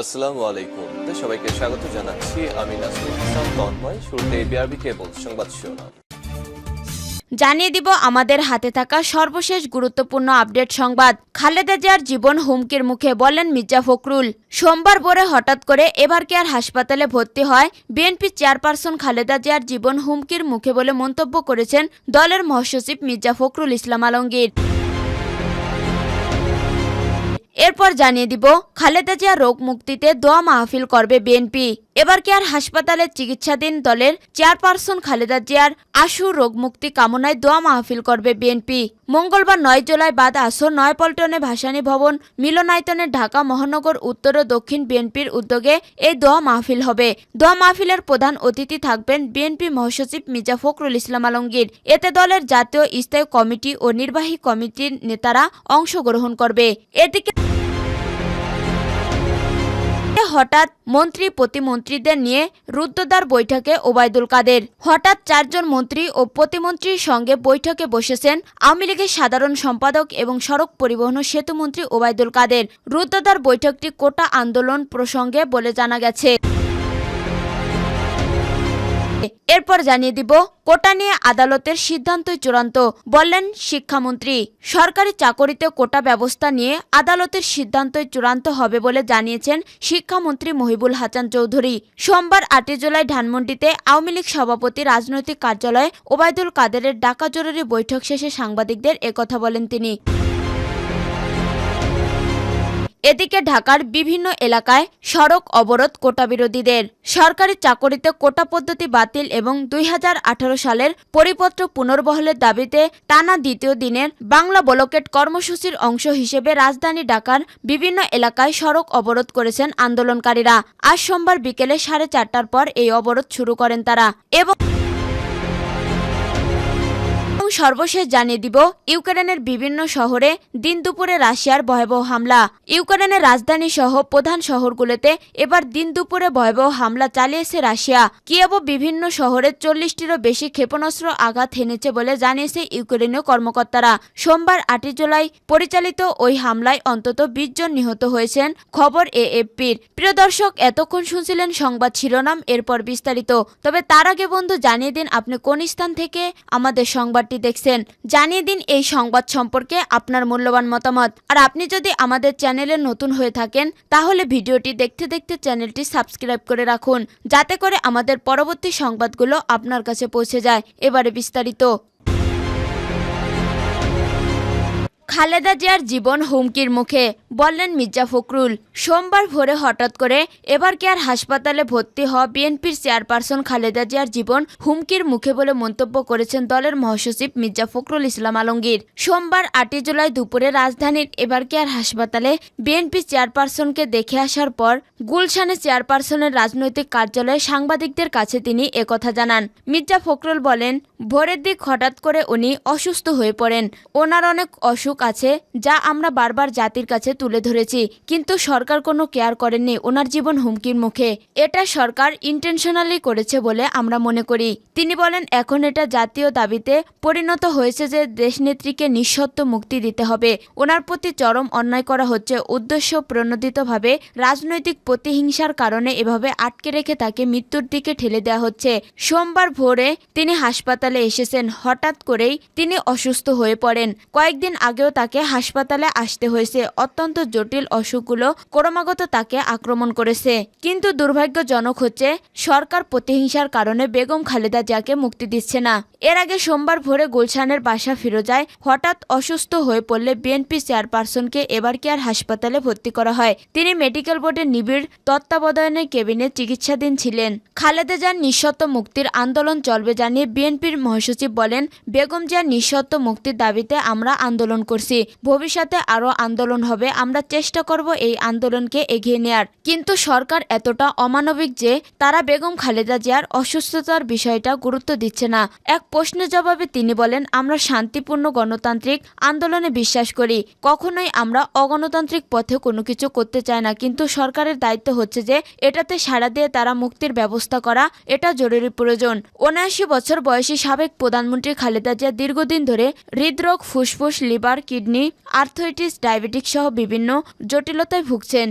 আসসালামু আলাইকুম। সবাইকে স্বাগত জানাচ্ছি। আমি ইসলাম, তন্ময়। শুরুতে বিআরবি কেবল সংবাদ শিরোনাম। জানিয়ে দিব, আমাদের হাতে থাকা সর্বশেষ গুরুত্বপূর্ণ আপডেট সংবাদ। খালেদা জিয়ার জীবন হুমকির মুখে বলেন মির্জা ফখরুল। সোমবার ভোরে হঠাৎ করে এবার কেয়ার হাসপাতালে ভর্তি হয়? বিএনপি চেয়ারপারসন খালেদা জিয়ার জীবন হুমকির মুখে বলে মন্তব্য করেছেন দলের মহাসচিব মির্জা ফখরুল ইসলাম আলমগীর। এরপর জানিয়ে দিব খালেদা জিয়া রোগ মুক্তিতে দোয়া মাহফিল করবে বিএনপি। এবার কি আর হাসপাতালে চিকিৎসাধীন দলের চেয়ারপারসন খালেদা জিয়ার আশু রোগ মুক্তি কামনায় দোয়া মাহফিল করবে বিএনপি। মঙ্গলবার নয় জুলাই বাদ আসর নয়পল্টনে ভাসানী ভবন, মিলনায়তনে ঢাকা মহানগর উত্তর ও দক্ষিণ বিএনপির উদ্যোগে এই দোয়া মাহফিল হবে। দোয়া মাহফিলের প্রধান অতিথি থাকবেন বিএনপি মহাসচিব মির্জা ফখরুল ইসলাম আলমগীর। এতে দলের জাতীয় স্থায়ী কমিটি ও নির্বাহী কমিটির নেতারা অংশগ্রহণ করবে। এদিকে হঠাৎ মন্ত্রী প্রতিমন্ত্রীদের নিয়ে রুদ্রদ্বার বৈঠকে ওবায়দুল কাদের। হঠাৎ চারজন মন্ত্রী ও প্রতিমন্ত্রীর সঙ্গে বৈঠকে বসেছেন আওয়ামী লীগের সাধারণ সম্পাদক এবং সড়ক পরিবহন ও সেতুমন্ত্রী ওবায়দুল কাদের। রুদ্রদ্বার বৈঠকটি কোটা আন্দোলন প্রসঙ্গে বলে জানা গেছে। এরপর জানিয়ে দিব, কোটা নিয়ে আদালতের সিদ্ধান্তই চূড়ান্ত, বললেন শিক্ষামন্ত্রী। সরকারি চাকরিতে কোটা ব্যবস্থা নিয়ে আদালতের সিদ্ধান্তই চূড়ান্ত হবে বলে জানিয়েছেন শিক্ষামন্ত্রী মহিবুল হাসান চৌধুরী। সোমবার আটই জুলাই ধানমন্ডিতে আওয়ামী লীগ সভাপতি রাজনৈতিক কার্যালয়ে ওবায়দুল কাদেরের ডাকা জরুরি বৈঠক শেষে সাংবাদিকদের একথা বলেন তিনি। এদিকে ঢাকার বিভিন্ন এলাকায় সড়ক অবরোধ কোটা বিরোধীদের। সরকারি চাকরিতে কোটা পদ্ধতি বাতিল এবং দুই হাজার আঠারো সালের পরিপত্র পুনর্বহলের দাবিতে টানা দ্বিতীয় দিনের বাংলা ব্লকেট কর্মসূচির অংশ হিসেবে রাজধানী ঢাকার বিভিন্ন এলাকায় সড়ক অবরোধ করেছেন আন্দোলনকারীরা। আজ সোমবার বিকেলে সাড়ে চারটার পর এই অবরোধ শুরু করেন তারা এবং এবং সর্বশেষ জানিয়ে দিব, ইউক্রেনের বিভিন্ন শহরে দিন দুপুরে রাশিয়ার ভয়াবহ হামলা। ইউক্রেনের রাজধানী সহ প্রধান শহরগুলোতে এবার দিন দুপুরে ভয়াবহ হামলা চালিয়েছে রাশিয়া। কিয়েভ বিভিন্ন শহরে চল্লিশটিরও বেশি ক্ষেপণাস্ত্র আঘাত হেনেছে বলে জানিয়েছে ইউক্রেনীয় কর্মকর্তারা। সোমবার আটই জুলাই পরিচালিত ওই হামলায় অন্তত বিশ জন নিহত হয়েছেন, খবর এএফপির। প্রিয় দর্শক, এতক্ষণ শুনছিলেন সংবাদ শিরোনাম, এরপর বিস্তারিত। তবে তার আগে বন্ধু, জানিয়ে দিন আপনি কোন স্থান থেকে আমাদের সংবাদটি দেখছেন, জানিয়ে দিন এই সংবাদ সম্পর্কে আপনার মূল্যবান মতামত। আর আপনি যদি আমাদের চ্যানেলে নতুন হয়ে থাকেন, তাহলে ভিডিওটি দেখতে দেখতে চ্যানেলটি সাবস্ক্রাইব করে রাখুন, যাতে করে আমাদের পরবর্তী সংবাদগুলো আপনার কাছে পৌঁছে যায়। এবারে বিস্তারিত। খালেদা জিয়ার জীবন হুমকির মুখে, বললেন মির্জা ফখরুল। সোমবার ভোরে হঠাৎ করে এবার কেয়ার হাসপাতালে ভর্তি হওয়া বিএনপির চেয়ারপারসন খালেদা জিয়ার জীবন হুমকির মুখে বলে মন্তব্য করেছেন দলের মহাসচিব মির্জা ফখরুল ইসলাম আলমগীর। সোমবার আটই জুলাই দুপুরে রাজধানীর এবার কেয়ার হাসপাতালে বিএনপি চেয়ারপারসনকে দেখে আসার পর গুলশানে চেয়ারপারসনের রাজনৈতিক কার্যালয়ে সাংবাদিকদের কাছে তিনি একথা জানান। মির্জা ফখরুল বলেন, ভোরের দিক হঠাৎ করে উনি অসুস্থ হয়ে পড়েন। ওনার অনেক অসুখ আছে যা আমরা বারবার জাতির কাছে তুলে ধরেছি, কিন্তু সরকার কোনো কেয়ার করেননি ওনার জীবন হুমকির মুখে। এটা সরকার ইন্টেনশনালি করেছে বলে আমরা মনে করি। তিনি বলেন, এখন এটা জাতীয় দাবিতে পরিণত হয়েছে যে দেশনেত্রীকে নিঃশর্ত মুক্তি দিতে হবে। ওনার প্রতি চরম অন্যায় করা হচ্ছে। উদ্দেশ্য প্রণোদিতভাবে রাজনৈতিক প্রতিহিংসার কারণে এভাবে আটকে রেখে তাকে মৃত্যুর দিকে ঠেলে দেওয়া হচ্ছে। সোমবার ভোরে তিনি হাসপাতালে এসেছেন। হঠাৎ করেই তিনি অসুস্থ হয়ে পড়েন। কয়েকদিন আগেও তাকে হাসপাতালে আসতে হয়েছে। অত্যন্ত জটিল অসুখগুলো ক্রমাগত তাকে আক্রমণ করেছে। কিন্তু দুর্ভাগ্যজনক হচ্ছে, সরকার প্রতিহিংসার কারণে বেগম খালেদা জিয়াকে মুক্তি দিচ্ছে না। এর আগে সোমবার ভোরে গুলশানের বাসা ফিরোজায় হঠাৎ অসুস্থ হয়ে পড়লে বিএনপি চেয়ারপারসনকে এবার কি আর হাসপাতালে ভর্তি করা হয়? তিনি মেডিকেল বোর্ডের নিবিড় তত্ত্বাবধানে কেবিনে চিকিৎসাধীন ছিলেন। খালেদা জিয়ার নিঃশর্ত মুক্তির আন্দোলন চলবে জানিয়ে বিএনপির মহাসচিব বলেন, বেগম জিয়ার নিঃশর্ত মুক্তির দাবিতে আমরা আন্দোলন করছি। ভবিষ্যতে আরও আন্দোলন হবে, আমরা চেষ্টা করব এই আন্দোলনকে এগিয়ে নেয়ার। কিন্তু সরকার এতটা অমানবিক যে তারা বেগম খালেদা জিয়ার অসুস্থতার বিষয়টা গুরুত্ব দিচ্ছে না। এক প্রশ্নের জবাবে তিনি বলেন, আমরা শান্তিপূর্ণ গণতান্ত্রিক আন্দোলনে বিশ্বাস করি। কখনোই আমরা অগণতান্ত্রিক পথে কোনো কিছু করতে চাই না। কিন্তু সরকারের দায়িত্ব হচ্ছে যে এটাতে সাড়া দিয়ে তারা মুক্তির ব্যবস্থা করা, এটা জরুরি প্রয়োজন। উনআশি বছর বয়সী সাবেক প্রধানমন্ত্রী খালেদা জিয়া দীর্ঘদিন ধরে হৃদরোগ, ফুসফুস, লিভার কিডনি আর্থরাইটিস ডায়াবেটিক সহ বিভিন্ন জটিলতায় ভুগছেন।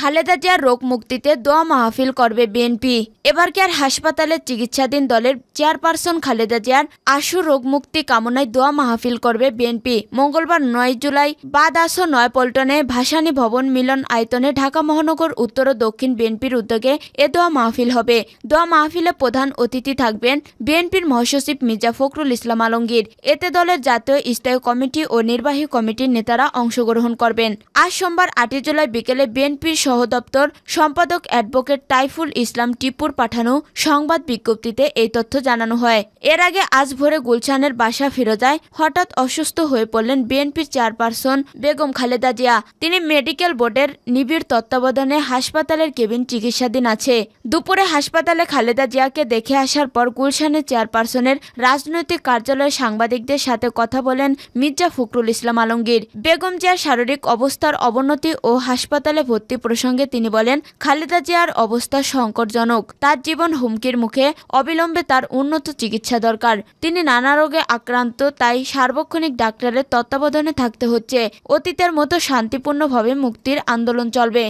খালেদা জিয়ার রোগ মুক্তিতে দোয়া মাহফিল করবে বিএনপি। এবার কি আর হাসপাতালে চিকিৎসাধীন দলের চেয়ারপারসন খালেদা জিয়ার আশু রোগ মুক্তি কামনায় দোয়া মাহফিল করবে বিএনপি। মঙ্গলবার নয় জুলাই বাদ আসো নয় পল্টনে ভাসানী ভবন মিলন আয়তনে ঢাকা মহানগর উত্তর ও দক্ষিণ বিএনপির উদ্যোগে এ দোয়া মাহফিল হবে। দোয়া মাহফিলে প্রধান অতিথি থাকবেন বিএনপির মহাসচিব মির্জা ফখরুল ইসলাম আলমগীর। এতে দলের জাতীয় স্থায়ী কমিটি ও নির্বাহী কমিটির নেতারা অংশগ্রহণ করবেন। আজ সোমবার আটই জুলাই বিকেলে বিএনপির সহ দপ্তর সম্পাদক অ্যাডভোকেট টাইফুল ইসলাম টিপুর পাঠানো সংবাদ বিজ্ঞপ্তিতে এই তথ্য জানানো হয়। এর আগে আজ ভোরে গুলশানের বাসা ফিরোজায় হঠাৎ অসুস্থ হয়ে পড়লেন বিএনপির চেয়ারপারসন বেগম খালেদা জিয়া। তিনি মেডিকেল বোর্ডের নিবিড় তত্ত্বাবধানে হাসপাতালের কেবিন চিকিৎসাধীন আছে। দুপুরে হাসপাতালে খালেদা জিয়াকে দেখে আসার পর গুলশানের চেয়ারপারসনের রাজনৈতিক কার্যালয়ে সাংবাদিকদের সাথে কথা বলেন মির্জা ফখরুল ইসলাম আলমগীর। বেগম জিয়ার শারীরিক অবস্থার অবনতি ও হাসপাতালে ভর্তি প্রসঙ্গে তিনি বলেন, খালেদা জিয়ার অবস্থা সংকটজনক। তার জীবন হুমকির মুখে, অবিলম্বে তার উন্নত চিকিৎসা দরকার। তিনি নানা রোগে আক্রান্ত, তাই সার্বক্ষণিক ডাক্তারের তত্ত্বাবধানে থাকতে হচ্ছে। অতীতের মতো শান্তিপূর্ণভাবে মুক্তির আন্দোলন চলবে।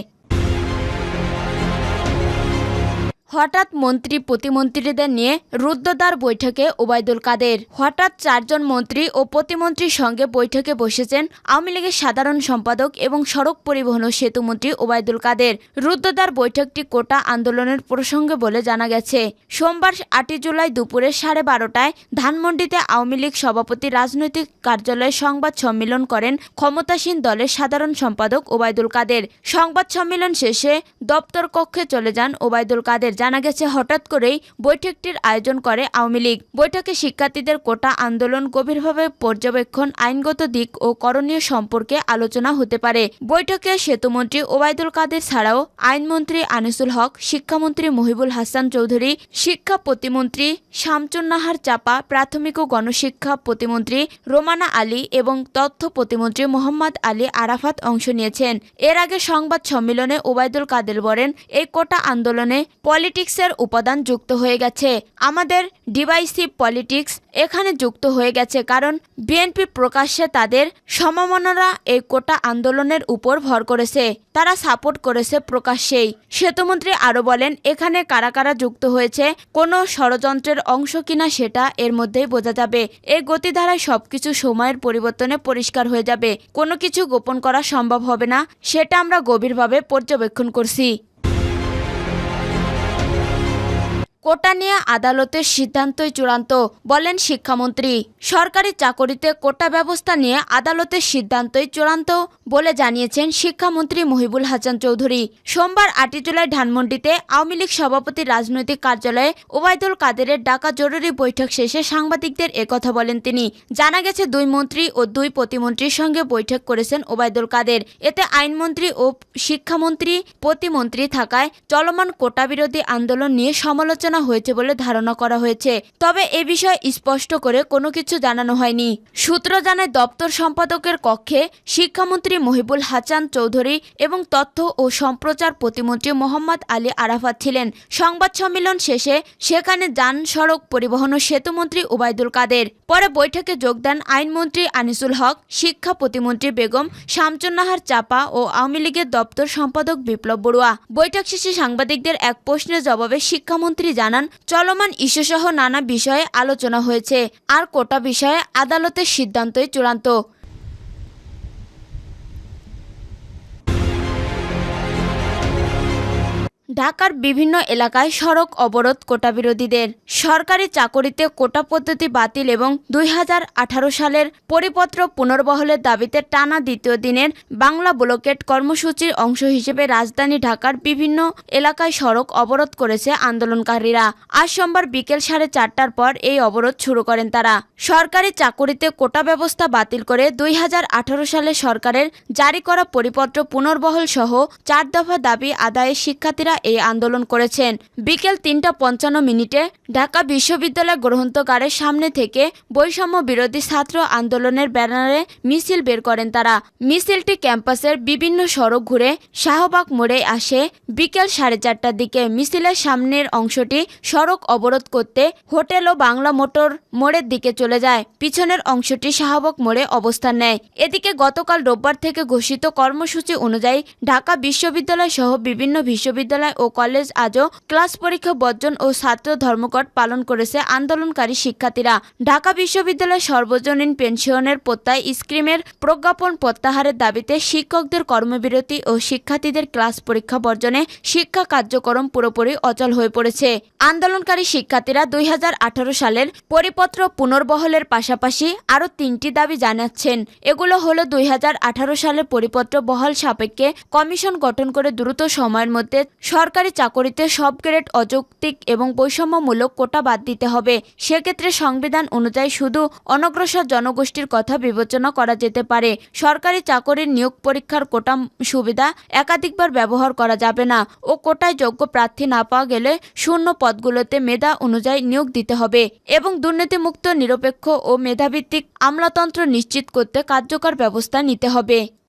হঠাৎ মন্ত্রী প্রতিমন্ত্রীদের নিয়ে রুদ্রদ্বার বৈঠকে ওবায়দুল কাদের। হঠাৎ চারজন মন্ত্রী ও প্রতিমন্ত্রীর সঙ্গে বৈঠকে বসেছেন আওয়ামী লীগের সাধারণ সম্পাদক এবং সড়ক পরিবহন ও সেতুমন্ত্রী ওবায়দুল কাদের। রুদ্রদ্বার বৈঠকটি কোটা আন্দোলনের প্রসঙ্গে বলে জানা গেছে। সোমবার আটই জুলাই দুপুরে সাড়ে বারোটায় ধানমন্ডিতে আওয়ামী লীগ সভাপতি রাজনৈতিক কার্যালয়ে সংবাদ সম্মেলন করেন ক্ষমতাসীন দলের সাধারণ সম্পাদক ওবায়দুল কাদের। সংবাদ সম্মেলন শেষে দপ্তর কক্ষে চলে যান ওবায়দুল কাদের। জানা গেছে, হঠাৎ করেই বৈঠকটির আয়োজন করে আওয়ামী লীগ। বৈঠকে শিক্ষার্থীদের কোটা আন্দোলন গভীরভাবে পর্যবেক্ষণ, আইনগত দিক ও করণীয় সম্পর্কে আলোচনা হতে পারে। বৈঠকে সেতুমন্ত্রী ওবায়দুল কাদের ছাড়াও আইনমন্ত্রী আনিসুল হক, শিক্ষামন্ত্রী মহিবুল হাসান চৌধুরী, শিক্ষা প্রতিমন্ত্রী শামচুন্নাহার চাপা, প্রাথমিক ও গণশিক্ষা প্রতিমন্ত্রী রোমানা আলী এবং তথ্য প্রতিমন্ত্রী মোহাম্মদ আলী আরাফাত অংশ নিয়েছেন। এর আগে সংবাদ সম্মেলনে ওবায়দুল কাদের বলেন, এই কোটা আন্দোলনে পলিটিক্সের উপাদান যুক্ত হয়ে গেছে। আমাদের ডিভাইসিভ পলিটিক্স এখানে যুক্ত হয়ে গেছে কারণ বিএনপি প্রকাশ্যে তাদের সমমনরা এই কোটা আন্দোলনের উপর ভর করেছে। তারা সাপোর্ট করেছে প্রকাশ্যেই। সেতুমন্ত্রী আরও বলেন, এখানে কারা কারা যুক্ত হয়েছে, কোনো ষড়যন্ত্রের অংশ কিনা সেটা এর মধ্যেই বোঝা যাবে। এই গতিধারায় সবকিছু সময়ের পরিবর্তনে পরিষ্কার হয়ে যাবে। কোনো কিছু গোপন করা সম্ভব হবে না, সেটা আমরা গভীরভাবে পর্যবেক্ষণ করছি। কোটা নিয়ে আদালতের সিদ্ধান্তই চূড়ান্ত, বলেন শিক্ষামন্ত্রী। সরকারি চাকরিতে কোটা ব্যবস্থা নিয়ে আদালতের সিদ্ধান্তই চূড়ান্ত বলে জানিয়েছেন শিক্ষামন্ত্রী মহিবুল হাসান চৌধুরী। সোমবার আটই জুলাই ধানমন্ডিতে আওয়ামী লীগ সভাপতি রাজনৈতিক কার্যালয়ে ওবায়দুল কাদেরের ডাকা জরুরি বৈঠক শেষে সাংবাদিকদের একথা বলেন তিনি। জানা গেছে, দুই মন্ত্রী ও দুই প্রতিমন্ত্রীর সঙ্গে বৈঠক করেছেন ওবায়দুল কাদের। এতে আইনমন্ত্রী ও শিক্ষামন্ত্রী, প্রতিমন্ত্রী থাকায় চলমান কোটা বিরোধী আন্দোলন নিয়ে সমালোচনা হয়েছে বলে ধারণা করা হয়েছে। তবে এ বিষয়ে স্পষ্ট করে কোনো কিছু জানানো হয়নি। সূত্র জানায় দপ্তর সম্পাদকের কক্ষে শিক্ষামন্ত্রী মহিবুল হাসান চৌধুরী এবং তথ্য ও সম্প্রচার প্রতিমন্ত্রী মোহাম্মদ আলী আরাফাত ছিলেন। সংবাদ সম্মেলন শেষে সেখানে যান সড়ক পরিবহন ও সেতুমন্ত্রী ওবায়দুল কাদের। পরে বৈঠকে যোগ দেন আইনমন্ত্রী আনিসুল হক, শিক্ষা প্রতিমন্ত্রী বেগম শামচুন্নাহার চাপা ও আওয়ামী লীগের দপ্তর সম্পাদক বিপ্লব বড়ুয়া। বৈঠক শেষে সাংবাদিকদের এক প্রশ্নের জবাবে শিক্ষামন্ত্রী জানান চলমান ইস্যুসহ নানা বিষয়ে আলোচনা হয়েছে। আর কোটা বিষয়ে আদালতের সিদ্ধান্তই চূড়ান্ত। ঢাকার বিভিন্ন এলাকায় সড়ক অবরোধ কোটা বিরোধীদের। সরকারি চাকরিতে কোটা পদ্ধতি বাতিল এবং দুই হাজার আঠারো সালের পরিপত্র পুনর্বহলের দাবিতে টানা দ্বিতীয় দিনের বাংলা ব্লকেট কর্মসূচির অংশ হিসেবে রাজধানী ঢাকার বিভিন্ন এলাকায় সড়ক অবরোধ করেছে আন্দোলনকারীরা। আজ সোমবার বিকেল সাড়ে চারটার পর এই অবরোধ শুরু করেন তারা। সরকারি চাকরিতে কোটা ব্যবস্থা বাতিল করে দুই হাজার আঠারো সালে সরকারের জারি করা পরিপত্র পুনর্বহল সহ চার দফা দাবি আদায়ে শিক্ষার্থীরা এই আন্দোলন করেছেন। বিকেল তিনটা পঞ্চান্ন মিনিটে ঢাকা বিশ্ববিদ্যালয় গ্রন্থগারের সামনে থেকে বৈষম্য বিরোধী ছাত্র আন্দোলনের ব্যানারে মিছিল বের করেন তারা। মিছিলটি ক্যাম্পাসের বিভিন্ন সড়ক ঘুরে শাহবাগ মোড়ে আসে। বিকেল সাড়ে চারটার দিকে মিছিলের সামনের অংশটি সড়ক অবরোধ করতে হোটেল ও বাংলা মোটর মোড়ের দিকে চলে যায়। পিছনের অংশটি শাহবাগ মোড়ে অবস্থান নেয়। এদিকে গতকাল রোববার থেকে ঘোষিত কর্মসূচি অনুযায়ী ঢাকা বিশ্ববিদ্যালয় সহ বিভিন্ন বিশ্ববিদ্যালয় ও কলেজ আজও ক্লাস পরীক্ষা বর্জন ও ছাত্র ধর্মঘট পালন করেছে আন্দোলনকারী শিক্ষার্থীরা। ঢাকা বিশ্ববিদ্যালয় সর্বজনীন পেনশনের প্রত্যয় স্কিমের প্রজ্ঞাপন প্রত্যাহারের দাবিতে শিক্ষকদের কর্মবিরতি ও শিক্ষার্থীদের ক্লাস পরীক্ষা বর্জনে শিক্ষা কার্যক্রম পুরোপুরি অচল হয়ে পড়েছে। আন্দোলনকারী শিক্ষার্থীরা দুই হাজার আঠারো সালের পরিপত্র পুনর্বহলের পাশাপাশি আরও তিনটি দাবি জানাচ্ছেন। এগুলো হলো দুই হাজার আঠারো সালের পরিপত্র বহল সাপেক্ষে কমিশন গঠন করে দ্রুত সময়ের মধ্যে সরকারি চাকরিতে সব গ্রেড অযৌক্তিক এবং বৈষম্যমূলক কোটা বাদ দিতে হবে। সেক্ষেত্রে সংবিধান অনুযায়ী শুধু অনগ্রসর জনগোষ্ঠীর কথা বিবেচনা করা যেতে পারে। সরকারি চাকরির নিয়োগ পরীক্ষার কোটা সুবিধা একাধিকবার ব্যবহার করা যাবে না ও কোটায় যোগ্য প্রার্থী না পাওয়া গেলে শূন্য পদগুলোতে মেধা অনুযায়ী নিয়োগ দিতে হবে এবং দুর্নীতিমুক্ত, নিরপেক্ষ ও মেধাভিত্তিক আমলাতন্ত্র নিশ্চিত করতে কার্যকর ব্যবস্থা নিতে হবে।